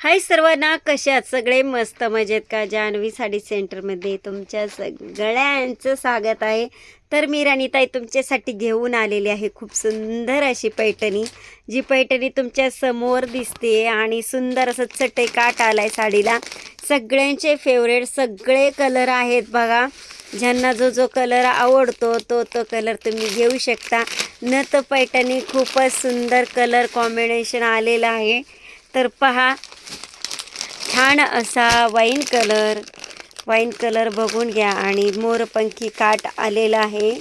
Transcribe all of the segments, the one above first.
हाय सर्वांना कशात सगळे मस्त मजेत का? जान्हवी साडी सेंटरमध्ये तुमच्या सगळ्यांचं स्वागत आहे. तर मी राणीताई तुमच्यासाठी घेऊन आलेली आहे खूप सुंदर अशी पैठणी जी पैठणी तुमच्यासमोर दिसते आणि सुंदर असं चटई काट आहे साडीला. सगळ्यांचे फेवरेट सगळे कलर आहेत बघा. ज्यांना जो जो कलर आवडतो तो तो कलर तुम्ही घेऊ शकता. न तर पैठणी खूपच सुंदर कलर कॉम्बिनेशन आलेलं आहे. तर पहा छान असा वाईन कलर वाईन कलर बघून घ्या आणि मोरपंखी काट आलेला आहे.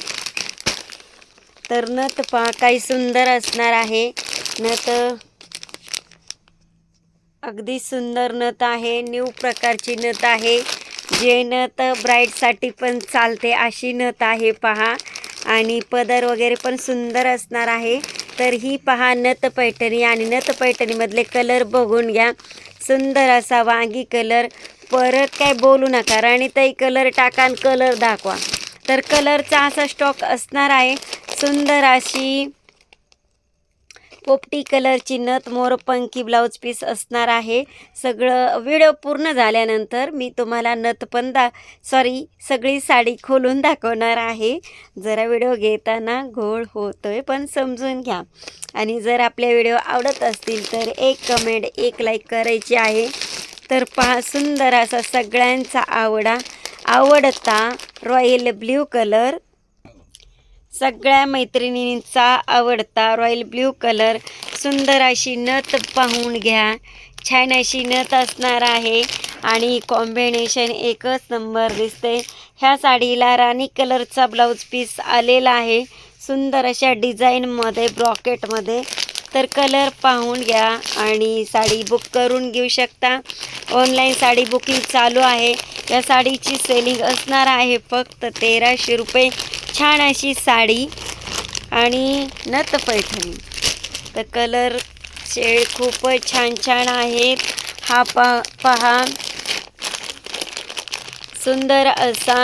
तर नथ पहा काही सुंदर असणार आहे. नथ अगदी सुंदर नथ आहे न्यू प्रकारची नथ आहे. जे नथ ब्राईडसाठी पण चालते अशी नथ आहे पहा. आणि पदर वगैरे पण सुंदर असणार आहे. तर ही पहा नत पैठणी आणि नत पैठणीमधले कलर बघून घ्या. सुंदर असा वांगी कलर. परत काय बोलू नका राणीताई कलर टाका आणि कलर दाखवा. तर कलरचा असा स्टॉक असणार आहे. सुंदर अशी पोपटी कलरची नथ मोरपंखी ब्लाऊज पीस असणार आहे. सगळं व्हिडिओ पूर्ण झाल्यानंतर मी तुम्हाला नथ पण दा सॉरी सगळी साडी खोलून दाखवणार आहे. जरा व्हिडिओ घेताना घोळ होतोय पण समजून घ्या. आणि जर आपले व्हिडिओ आवडत असतील तर एक कमेंट एक लाईक करायची आहे. तर पहा सुंदर असा सगळ्यांचा आवडा. आवडता रॉयल ब्ल्यू कलर सगळ्या मैत्रिणींचा आवडता रॉयल ब्ल्यू कलर सुंदर अशी नथ पाहून घ्या. छान अशी नथ असणार आहे. आणि कॉम्बिनेशन एकच नंबर दिसते. ह्या साडीला राणी कलरचा ब्लाऊज पीस आलेला आहे. सुंदर अशा डिझाईनमध्ये ब्रॉकेटमध्ये तर कलर पाहून घ्या आणि साडी बुक करून घेऊ शकता. ऑनलाईन साडी बुकिंग चालू आहे. या साडीची सेलिंग असणार आहे फक्त तेराशे रुपये. छान अशी साडी आणि नथ पैठणी. तर कलर शेड खूपच छान छान आहेत हा पा पहा. सुंदर असा.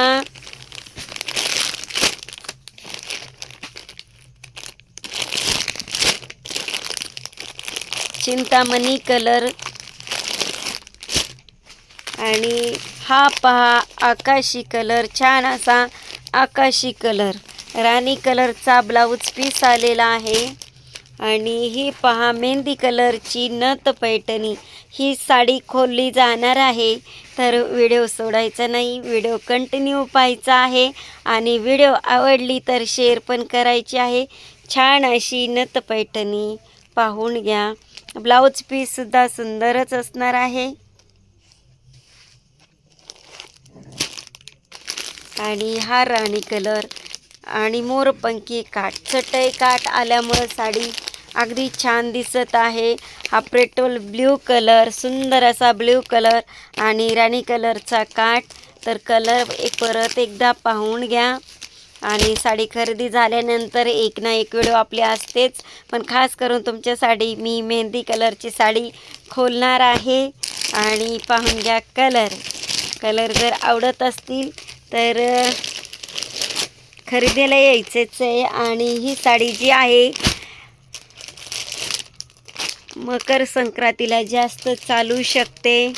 चिंतामणी कलर आणि हा पहा आकाशी कलर छान असा. आकाशी कलर. राणी कलरचा ब्लाऊज पीस आलेला आहे. आणि ही पहा मेहंदी कलरची नथ पैठणी. ही साडी खोलली जाणार आहे. तर व्हिडिओ सोडायचा नाही व्हिडिओ कंटिन्यू पाहायचा आहे. आणि व्हिडिओ आवडली तर शेअर पण करायची आहे. छान अशी नथ पैठणी पाहून घ्या. ब्लाऊज पीससुद्धा सुंदरच असणार आहे. आणि हा आणि कलर आणि मोरपंखी काठ चटई काठ आल्यामुळं साडी अगदी छान दिसत आहे. हा पेट्रोल ब्ल्यू कलर सुंदर असा ब्ल्यू कलर आणि राणी कलरचा काठ. तर कलर एक परत एकदा पाहून घ्या. आणि साडी खरेदी झाल्यानंतर एक ना एक व्हिडिओ आपली असतेच. पण खास करून तुमच्यासाठी मी मेहंदी कलरची साडी खोलणार आहे. आणि पाहून घ्या कलर. कलर जर आवडत असतील तर खरेदीला यायचेच आहे आणि ही साडी जी आहे मकर संक्रांतीला जास्त चालू शकते.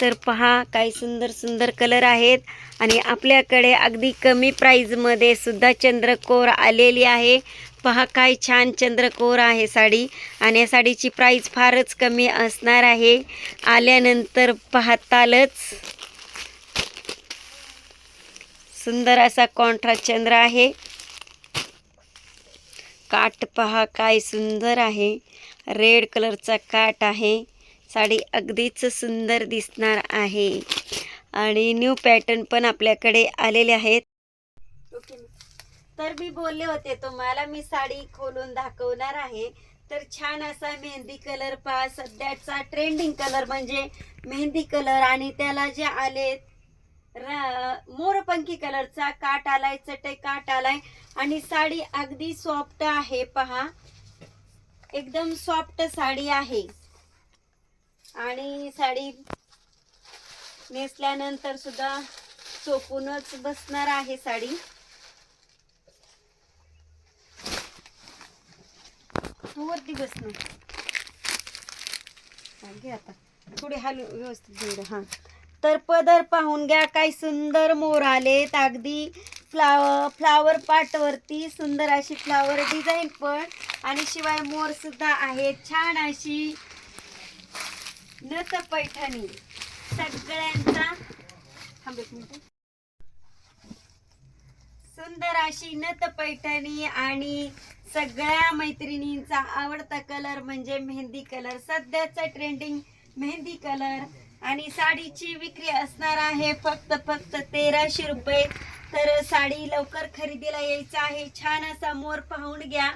तर पहा काही सुंदर सुंदर कलर आहेत. आणि आपल्याकडे अगदी कमी प्राईजमध्ये सुद्धा चंद्रकोर आलेली आहे. पहा काय छान चंद्रकोर आहे साडी. आणि या साडीची प्राईज फारच कमी असणार आहे. आल्यानंतर पाहतालच. सुंदर असा कॉन्ट्रास्ट चंद्र आहे. काठ पहा काय सुंदर आहे. रेड कलरचा काठ आहे. साडी अगदीच सुंदर दिसणार आहे. आणि न्यू पॅटर्न पण आपल्याकडे आलेले आहेत. तर मी बोलले होते तुम्हाला मी साडी खोलून दाखवणार आहे. तर छान असा मेहंदी कलर पहा. सध्याचा ट्रेंडिंग कलर म्हणजे मेहंदी कलर आणि त्याला जे आलेत मोरपंखी कलरचा काट आलाय चटई काट आलाय. आणि साडी अगदी सॉफ्ट आहे पहा. एकदम सॉफ्ट साडी आहे. आणि साडी नेसल्यानंतर सुद्धा चोपूनच बसणार आहे साडी. वरती बसणार आता. थोडी हालू व्यवस्थित हा हां. तर पदर पाहून घ्या काय सुंदर मोर आलेत अगदी फ्लावर फ्लावर पाटवरती सुंदर अशी फ्लावर डिझाईन पण. आणि शिवाय मोर सुद्धा आहेत. छान अशी नथ पैठणी. सगळ्यांचा सुंदर अशी नथ पैठणी आणि सगळ्या मैत्रिणींचा आवडता कलर म्हणजे मेहंदी कलर सध्याचा ट्रेंडिंग मेहंदी कलर आणि साडीची विक्री असणार आहे फक्त फक्त तेराशे रुपये. तर साडी लवकर खरेदीला यायचं आहे. छान असा मोर पाहून घ्या.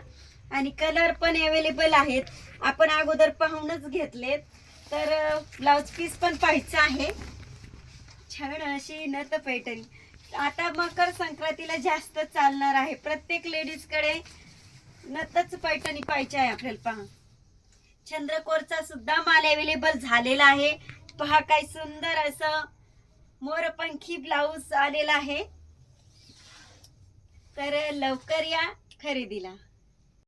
आणि कलर पण अवेलेबल आहेत. आपण अगोदर पाहूनच घेतलेत. तर ब्लाउज पीस पण पाहायचं आहे. छान अशी नत पैठणी आता मकर संक्रांतीला जास्त चालणार आहे. प्रत्येक लेडीजकडे पैठणी पाहिजे आहे आपल्याला पहा. चंद्रकोरचा सुद्धा माल अवेलेबल झालेला आहे. पहा काय सुंदर असं मोरपंखी ब्लाऊज आलेला आहे. तर लवकर या खरेदीला.